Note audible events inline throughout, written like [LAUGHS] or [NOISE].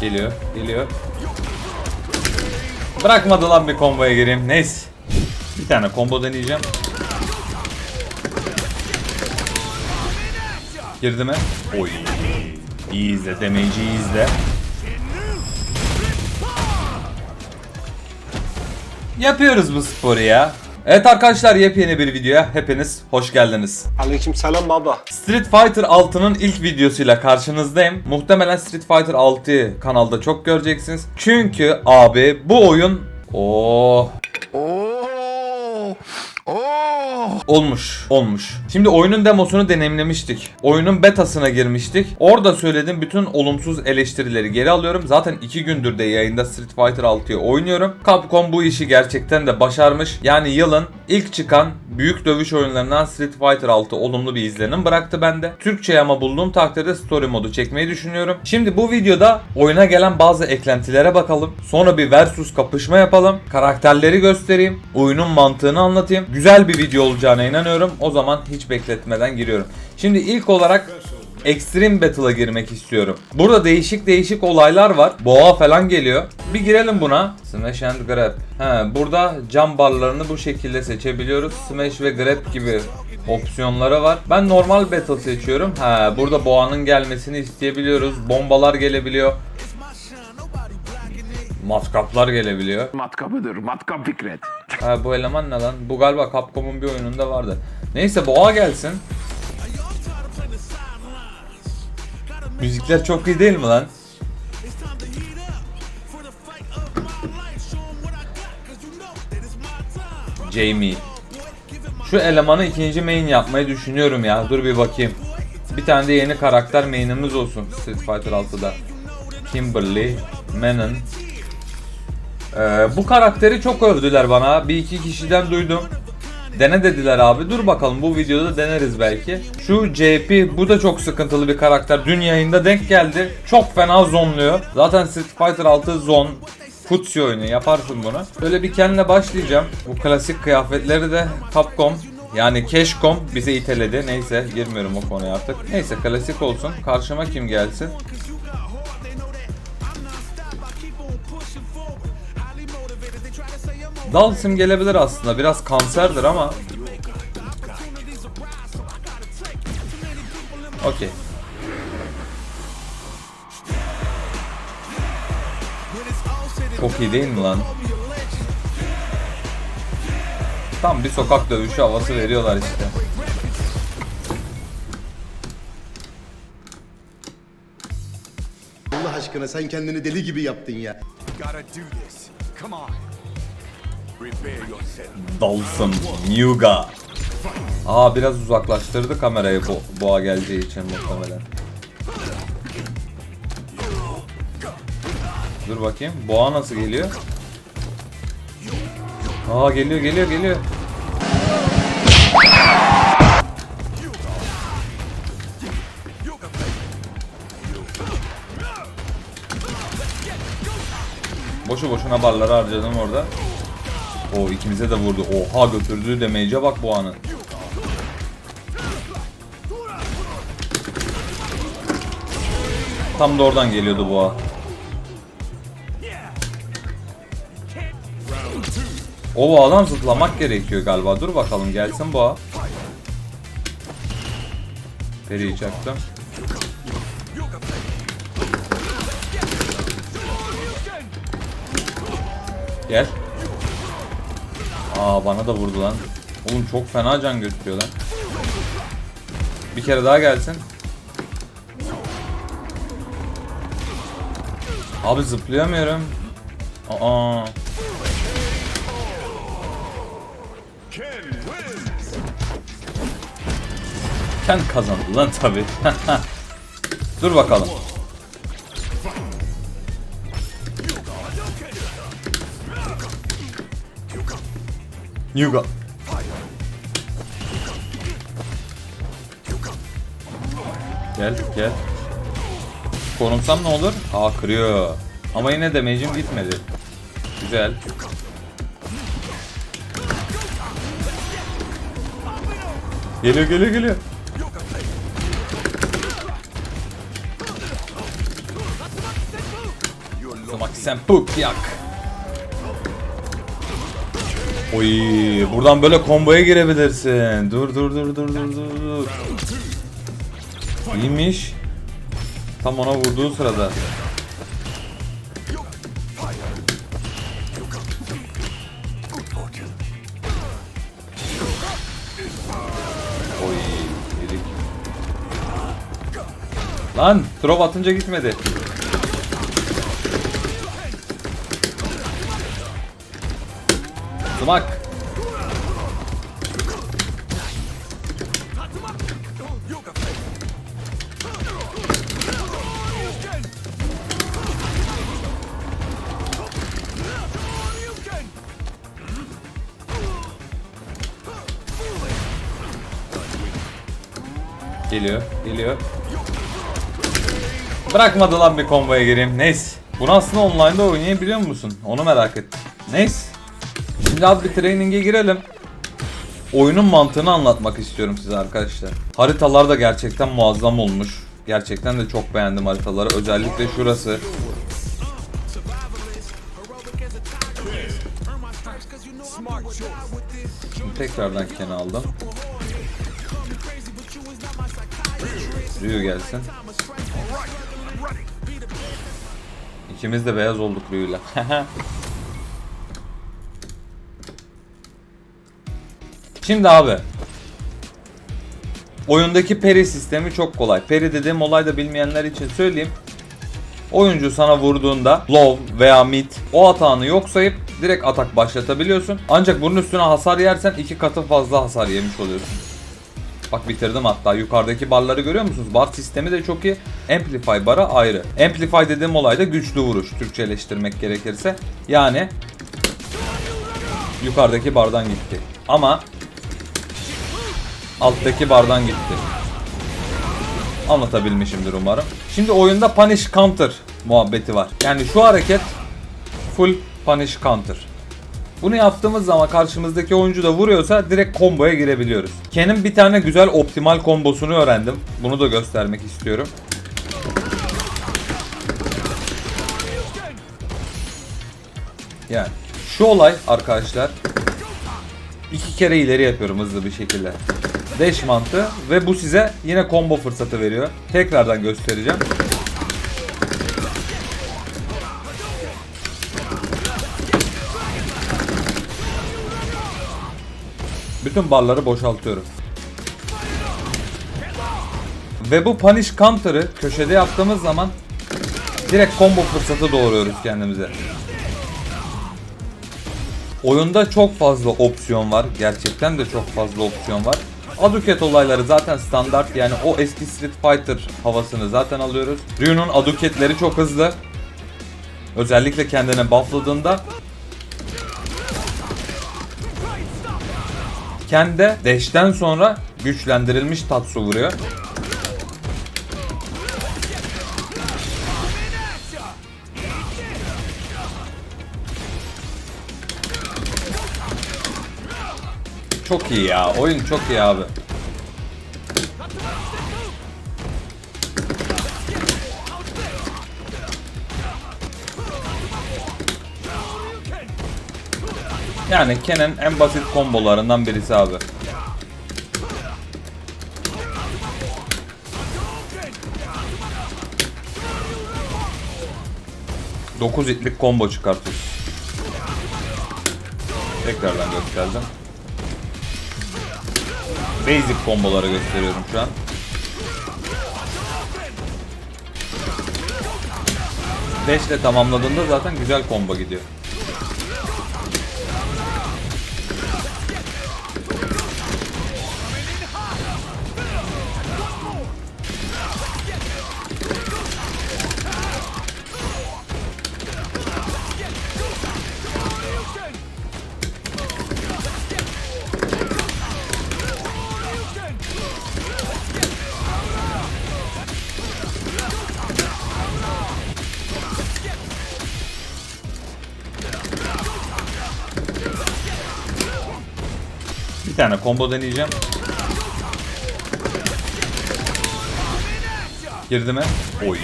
Geliyor, geliyor. Bırakmadı lan bir komboya gireyim. Neyse. Bir tane combo deneyeceğim. Girdi mi? Oy. İyi izle, damage'i iyi izle. Yapıyoruz bu sporu ya. Evet arkadaşlar yepyeni bir videoya hepiniz hoş geldiniz. Aleyküm selam baba. Street Fighter 6'nın ilk videosuyla karşınızdayım. Muhtemelen Street Fighter 6'yı kanalda çok göreceksiniz. Çünkü abi bu oyun Oh Olmuş, olmuş. Şimdi oyunun demosunu deneyimlemiştik. Oyunun betasına girmiştik. Orada söylediğim bütün olumsuz eleştirileri geri alıyorum. Zaten 2 gündür de yayında Street Fighter 6'yı oynuyorum. Capcom bu işi gerçekten de başarmış. Yani yılın ilk çıkan büyük dövüş oyunlarından Street Fighter 6 olumlu bir izlenim bıraktı bende. Türkçe ama bulduğum takdirde story modu çekmeyi düşünüyorum. Şimdi bu videoda oyuna gelen bazı eklentilere bakalım. Sonra bir versus kapışma yapalım. Karakterleri göstereyim. Oyunun mantığını anlatayım. Güzel bir video olacağına inanıyorum. O zaman hiç bekletmeden giriyorum. Şimdi ilk olarak Extreme Battle'a girmek istiyorum. Burada değişik değişik olaylar var. Boğa falan geliyor. Bir girelim buna. Smash and Grab. He, burada cam barlarını bu şekilde seçebiliyoruz. Smash ve Grab gibi opsiyonları var. Ben normal battle seçiyorum. He, burada boğanın gelmesini isteyebiliyoruz. Bombalar gelebiliyor. Matkaplar gelebiliyor. Matkapıdır, matkap Fikret. Ha, bu eleman ne lan? Bu galiba Capcom'un bir oyununda vardı. Neyse boğa gelsin. Müzikler çok iyi değil mi lan? Jamie. Şu elemanı ikinci main yapmayı düşünüyorum ya. Dur bir bakayım. Bir tane de yeni karakter main'imiz olsun Street Fighter 6'da. Kimberly, Menon. Ee, bu karakteri çok övdüler bana. Bir iki kişiden duydum. Dene dediler abi. Dur bakalım bu videoda deneriz belki. Şu JP bu da çok sıkıntılı bir karakter. Dün yayında denk geldi. Çok fena zonluyor. Zaten Street Fighter 6 zon. Futsi oyunu yaparsın bunu. Böyle bir kendine başlayacağım. Bu klasik kıyafetleri de Capcom yani Keşkom bize iteledi. Neyse girmiyorum o konuya artık. Neyse klasik olsun. Karşıma kim gelsin? Dalsim gelebilir aslında. Biraz kanserdir ama. Okey. Çok iyi değil mi lan? Tam bir sokak dövüşü havası veriyorlar işte. Allah aşkına sen kendini deli gibi yaptın ya. Gotta do this. Come on. Dalsım, Yuga. Aa biraz uzaklaştırdı kamerayı bu boğa geleceği için muhtemelen. Dur bakayım. Boğa nasıl geliyor? Aa geliyor geliyor geliyor. Boşu boşuna barları harcadım orada. O ikimize de vurdu. Oha götürdüğü damage'e bak bu anın. Tam da oradan geliyordu boğa. O boğadan zıplamak gerekiyor galiba. Dur bakalım gelsin boğa. Periyi çaktım. Gel. Aa bana da vurdu lan. Oğlum çok fena can götürüyor lan. Bir kere daha gelsin. Abi zıplayamıyorum. Aa. Ken kazandı lan tabi. [LAUGHS] Dur bakalım. Yuga. Gel gel. Korumsam ne olur? Aa kırıyor. Ama yine damage'im gitmedi. Güzel. Geliyor geliyor geliyor. Bak sen puk yak. Oy, buradan böyle komboya girebilirsin. Dur dur dur dur dur dur. İyiymiş. Tam ona vurduğu sırada. Oy, yedik. Lan, drop atınca gitmedi. Sumak. Geliyor, geliyor. Bırakmadı lan bir komboya gireyim. Neyse. Bunu aslında online'da oynayabiliyor musun? Onu merak ettim. Neyse. Şimdi az bir training'e girelim. Oyunun mantığını anlatmak istiyorum size arkadaşlar. Haritalar da gerçekten muazzam olmuş. Gerçekten de çok beğendim haritaları. Özellikle şurası. Tekrardan Ken'i aldım. Ryu gelsin. İkimiz de beyaz olduk Ryu'yla. [LAUGHS] Şimdi abi. Oyundaki peri sistemi çok kolay. Peri dediğim olay da bilmeyenler için söyleyeyim. Oyuncu sana vurduğunda low veya mid o atağını yok sayıp direkt atak başlatabiliyorsun. Ancak bunun üstüne hasar yersen iki katı fazla hasar yemiş oluyorsun. Bak bitirdim hatta yukarıdaki barları görüyor musunuz? Bar sistemi de çok iyi. Amplify bara ayrı. Amplify dediğim olay da güçlü vuruş. Türkçeleştirmek gerekirse. Yani yukarıdaki bardan gitti. Ama alttaki bardan gitti. Anlatabilmişimdir umarım. Şimdi oyunda punish counter muhabbeti var. Yani şu hareket full punish counter. Bunu yaptığımız zaman karşımızdaki oyuncu da vuruyorsa direkt komboya girebiliyoruz. Ken'in bir tane güzel optimal kombosunu öğrendim. Bunu da göstermek istiyorum. Yani şu olay arkadaşlar iki kere ileri yapıyorum hızlı bir şekilde. Dash mantığı ve bu size yine combo fırsatı veriyor. Tekrardan göstereceğim. Bütün barları boşaltıyorum. Ve bu punish counter'ı köşede yaptığımız zaman direkt combo fırsatı doğuruyoruz kendimize. Oyunda çok fazla opsiyon var. Gerçekten de çok fazla opsiyon var. Aduket olayları zaten standart yani o eski Street Fighter havasını zaten alıyoruz. Ryu'nun aduketleri çok hızlı. Özellikle kendine buffladığında Kendi dash'ten sonra güçlendirilmiş Tatsu vuruyor. Çok iyi ya. Oyun çok iyi abi. Yani Ken'in en basit kombolarından birisi abi. Dokuz itlik combo çıkartıyor. Tekrardan gösterdim. Basic komboları gösteriyorum şu an. Dash ile tamamladığında zaten güzel combo gidiyor. tane combo deneyeceğim. Girdi mi? Oy.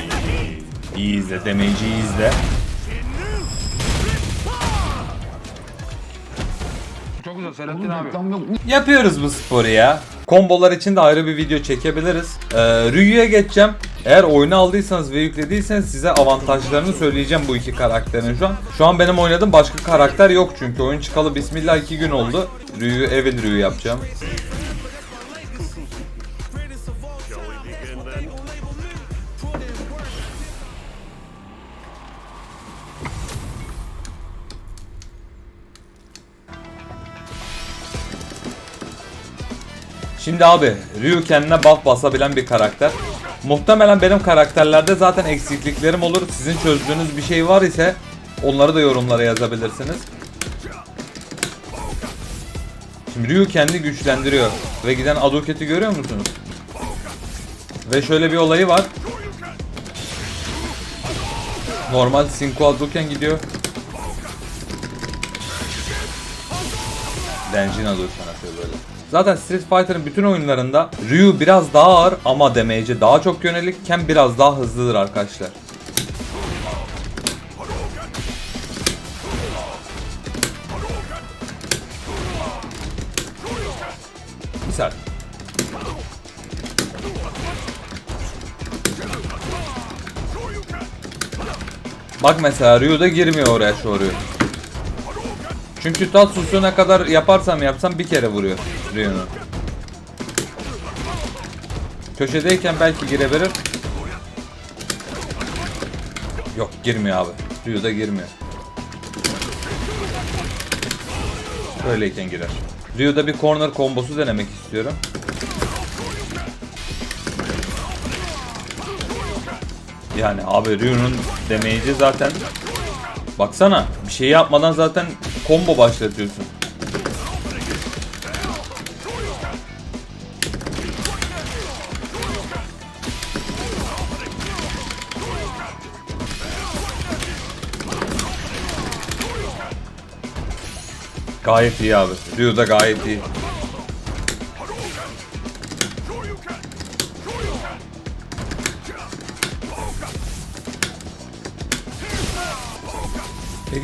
İyi izle. Damage'i iyi izle. Çok güzel Selahattin abi. Yapıyoruz bu sporu ya. Kombolar için de ayrı bir video çekebiliriz. Ee, Rüyü'ye geçeceğim. Eğer oyunu aldıysanız ve yüklediyseniz size avantajlarını söyleyeceğim bu iki karakterin şu an. Şu an benim oynadığım başka karakter yok çünkü oyun çıkalı bismillah 2 gün oldu. Ryu, Evil Ryu yapacağım. Şimdi abi Ryu kendine buff basabilen bir karakter. Muhtemelen benim karakterlerde zaten eksikliklerim olur. Sizin çözdüğünüz bir şey var ise onları da yorumlara yazabilirsiniz. Şimdi Ryu kendi güçlendiriyor. Ve giden Adoket'i görüyor musunuz? Ve şöyle bir olayı var. Normal Cinco Hadouken gidiyor. Denjin Hadouken atıyor böyle. Zaten Street Fighter'ın bütün oyunlarında Ryu biraz daha ağır ama damage'e daha çok yönelik. Ken biraz daha hızlıdır arkadaşlar. Misal. Bak mesela Ryu da girmiyor oraya Shoryu. Çünkü Tatsusu ne kadar yaparsam yapsam bir kere vuruyor Ryu'nu. Köşedeyken belki girebilir. Yok girmiyor abi. Ryu da girmiyor. Böyleyken girer. Ryu'da bir corner kombosu denemek istiyorum. Yani abi Ryu'nun damage'i zaten Baksana bir şey yapmadan zaten combo başlatıyorsun. Gayet iyi abi. Ryu da gayet iyi.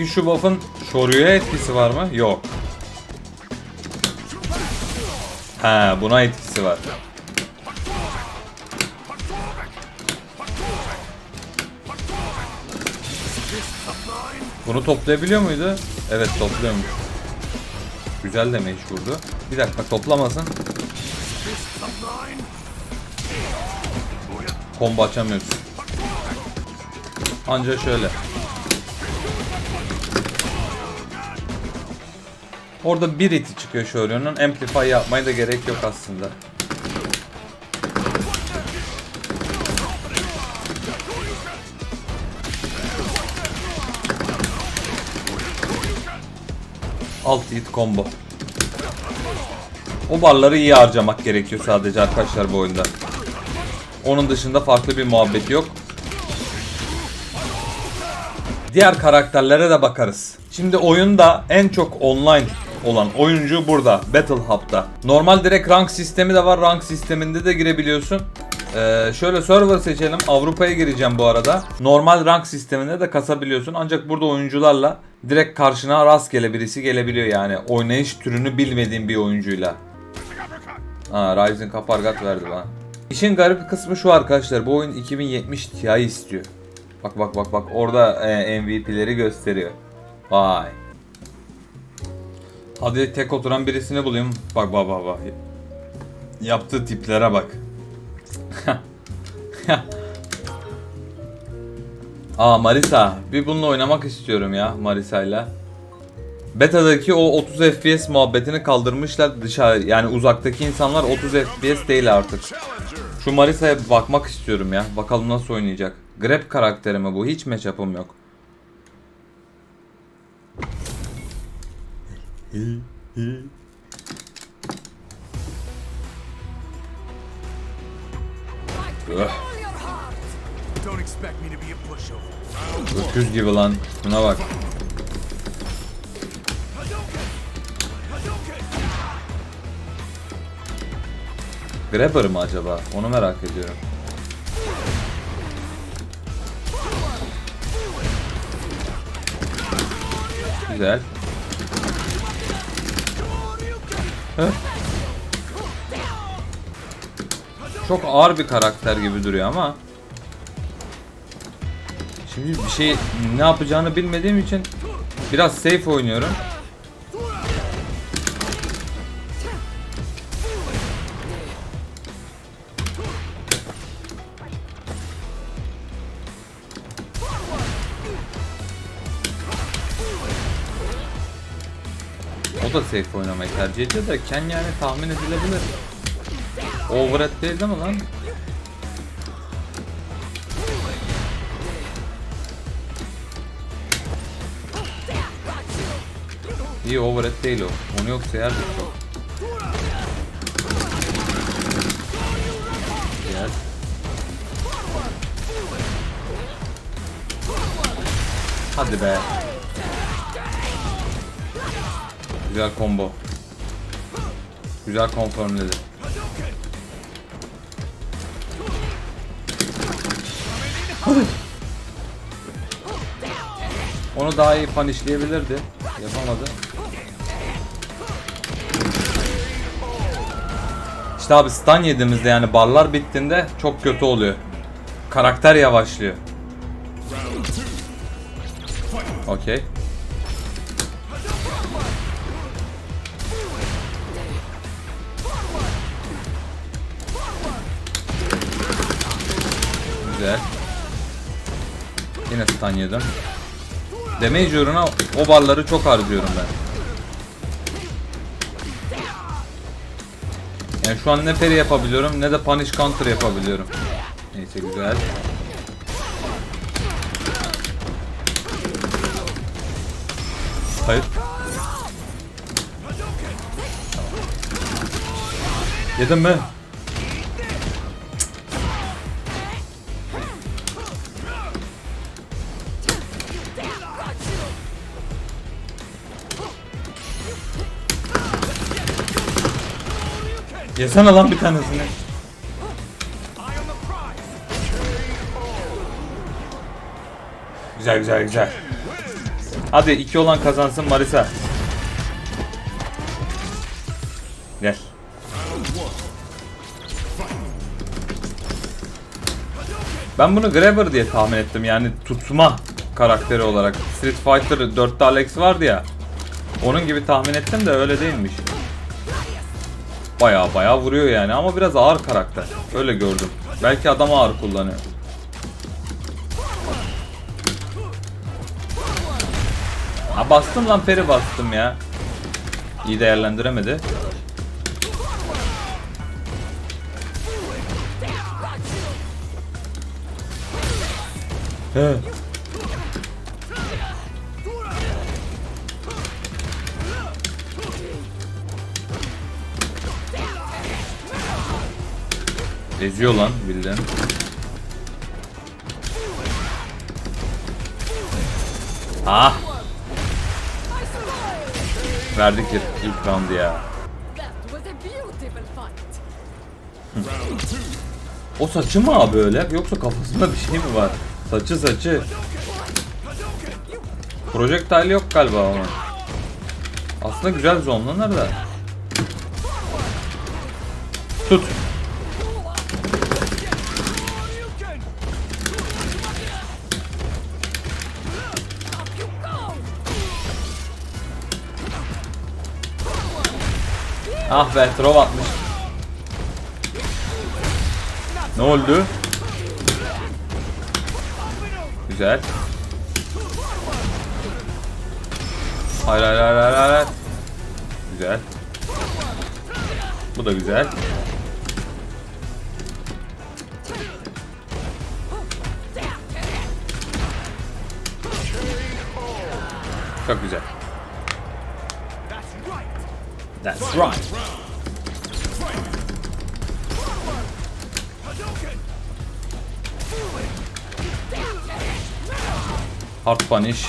Şu buff'ın Shoryu'ya etkisi var mı? Yok. Ha, buna etkisi var. Bunu toplayabiliyor muydu? Evet topluyormuş. Güzel damage vurdu. Bir dakika toplamasın. Combo açamıyorsun. Anca şöyle. Orada bir iti çıkıyor Shoryu'nun. Amplify yapmaya da gerek yok aslında. Alt hit combo. O barları iyi harcamak gerekiyor sadece arkadaşlar bu oyunda. Onun dışında farklı bir muhabbet yok. Diğer karakterlere de bakarız. Şimdi oyunda en çok online olan oyuncu burada. Battle Hub'da. Normal direkt rank sistemi de var. Rank sisteminde de girebiliyorsun. Ee, şöyle server seçelim. Avrupa'ya gireceğim bu arada. Normal rank sisteminde de kasabiliyorsun. Ancak burada oyuncularla direkt karşına rastgele birisi gelebiliyor yani. Oynayış türünü bilmediğin bir oyuncuyla. Ha, Ryzen kapargat verdi bana. İşin garip kısmı şu arkadaşlar. Bu oyun 2070 Ti istiyor. Bak bak bak bak orada e, MVP'leri gösteriyor. Vay. Hadi tek oturan birisini bulayım. Bak bak bak bak. Yaptığı tiplere bak. [LAUGHS] Aa Marisa. Bir bununla oynamak istiyorum ya Marisa'yla. Beta'daki o 30 FPS muhabbetini kaldırmışlar dışarı yani uzaktaki insanlar 30 FPS değil artık. Şu Marisa'ya bakmak istiyorum ya. Bakalım nasıl oynayacak. Grab karakteri mi bu? Hiç matchup'ım yok. A pushover. öküz gibi lan. Buna bak. Grabber mı acaba? Onu merak ediyorum. Güzel. Çok ağır bir karakter gibi duruyor ama Şimdi bir şey ne yapacağını bilmediğim için biraz safe oynuyorum. Da safe oynamayı tercih ediyor da Ken yani tahmin edilebilir. Overhead değil değil mi lan? İyi overhead değil o. Onu yok sayardık çok. Gel. Hadi be. Güzel combo. Güzel konformledi. Onu daha iyi punishleyebilirdi. Yapamadı. İşte abi stun yediğimizde yani barlar bittiğinde çok kötü oluyor. Karakter yavaşlıyor. Okey. Güzel. Yine stun yedim. Damage uğruna o barları çok harcıyorum ben. Yani şu an ne parry yapabiliyorum ne de punish counter yapabiliyorum. Neyse güzel. Hayır. Yedim mi? Yesene lan bir tanesini. Güzel güzel güzel. Hadi iki olan kazansın Marisa. Gel. Ben bunu Grabber diye tahmin ettim yani tutma karakteri olarak. Street Fighter 4'te Alex vardı ya. Onun gibi tahmin ettim de öyle değilmiş. Baya baya vuruyor yani ama biraz ağır karakter. Öyle gördüm. Belki adam ağır kullanıyor. Ha bastım lan peri bastım ya. İyi değerlendiremedi. He. Eziyor lan bildiğin. Ah. Verdik ilk, roundu ya. O saçı mı abi öyle yoksa kafasında bir şey mi var? Saçı saçı. Projectile yok galiba ama. Aslında güzel zonlanır da. Ah be throw atmış. Ne oldu? Güzel. Hayır hayır hayır hayır hayır. Güzel. Bu da güzel. Çok güzel. That's right. Hard punish.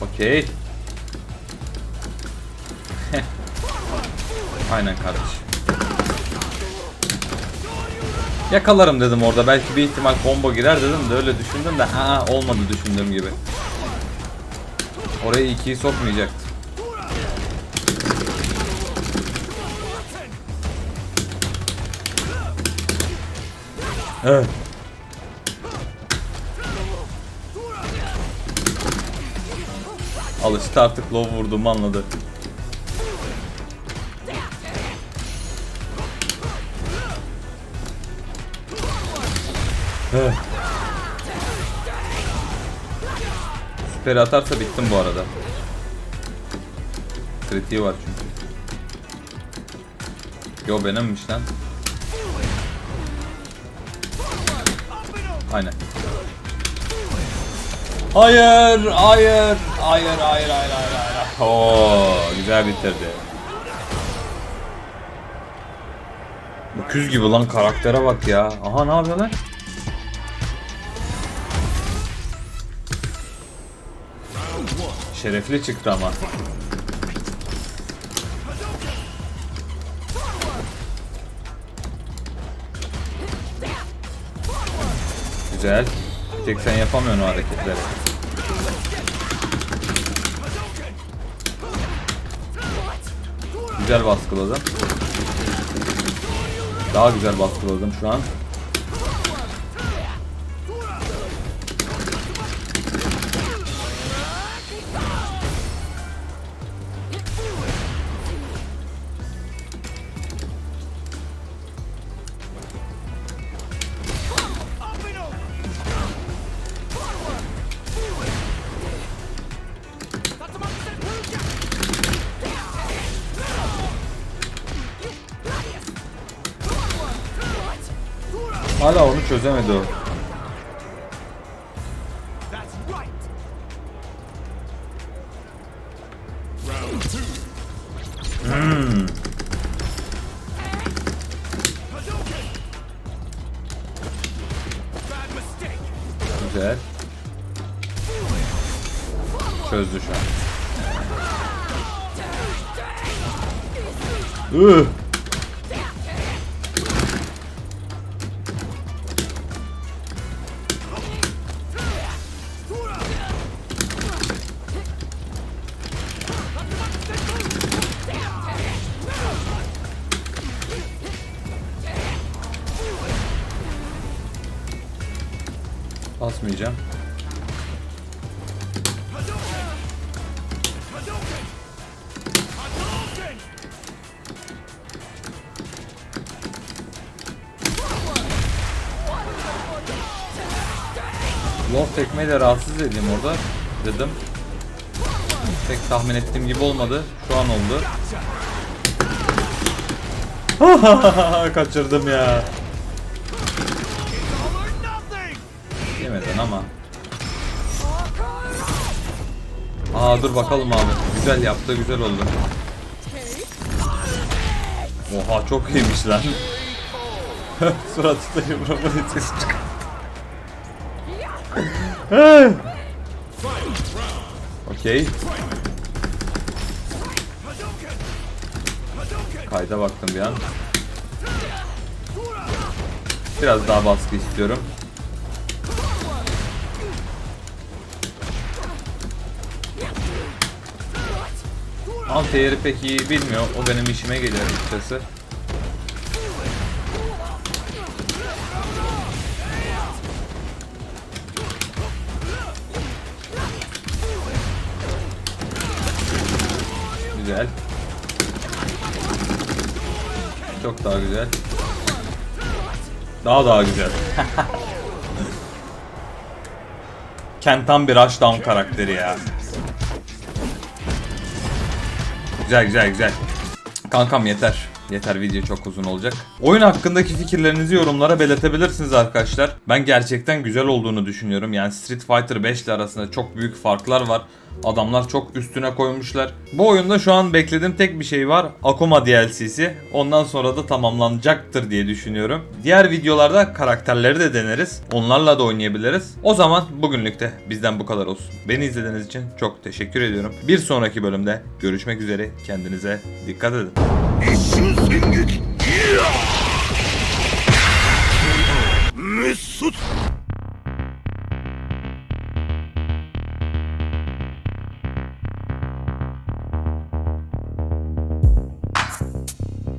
Okey. Aynen kardeş. Yakalarım dedim orada belki bir ihtimal combo girer dedim de öyle düşündüm de ha olmadı düşündüğüm gibi. Oraya ikiyi sokmayacaktı. Evet. Alıştı artık low vurduğumu anladı. Evet. Atarsa bittim bu arada. Kritiği var çünkü. Yo benimmiş lan. Aynen. Hayır, hayır, hayır, hayır, hayır, hayır, hayır. Oo, güzel bitirdi. Bu küz gibi lan karaktere bak ya. Aha ne yapıyorlar? Şerefli çıktı ama. Güzel. Bir tek sen yapamıyorsun o hareketleri. Güzel baskıladım. Daha güzel baskıladım şu an. Çözemedi o. Lof tekmeyle rahatsız edeyim orada dedim. Pek tahmin ettiğim gibi olmadı. Şu an oldu. [LAUGHS] Kaçırdım ya. Yemeden ama. Aa dur bakalım abi. Güzel yaptı, güzel oldu. Oha çok iyiymiş lan. [LAUGHS] Suratında yumruğumun etkisi çıkıyor. Okey. Kayda baktım bir an. Biraz daha baskı istiyorum. Anti pek iyi bilmiyor. O benim işime geliyor açıkçası. Daha güzel. Daha daha güzel. Ken tam bir rushdown karakteri ya. Güzel güzel güzel. Kankam yeter. Yeter video çok uzun olacak. Oyun hakkındaki fikirlerinizi yorumlara belirtebilirsiniz arkadaşlar. Ben gerçekten güzel olduğunu düşünüyorum. Yani Street Fighter 5 ile arasında çok büyük farklar var. Adamlar çok üstüne koymuşlar. Bu oyunda şu an beklediğim tek bir şey var. Akuma DLC'si. Ondan sonra da tamamlanacaktır diye düşünüyorum. Diğer videolarda karakterleri de deneriz. Onlarla da oynayabiliriz. O zaman bugünlük de bizden bu kadar olsun. Beni izlediğiniz için çok teşekkür ediyorum. Bir sonraki bölümde görüşmek üzere. Kendinize dikkat edin. Mesut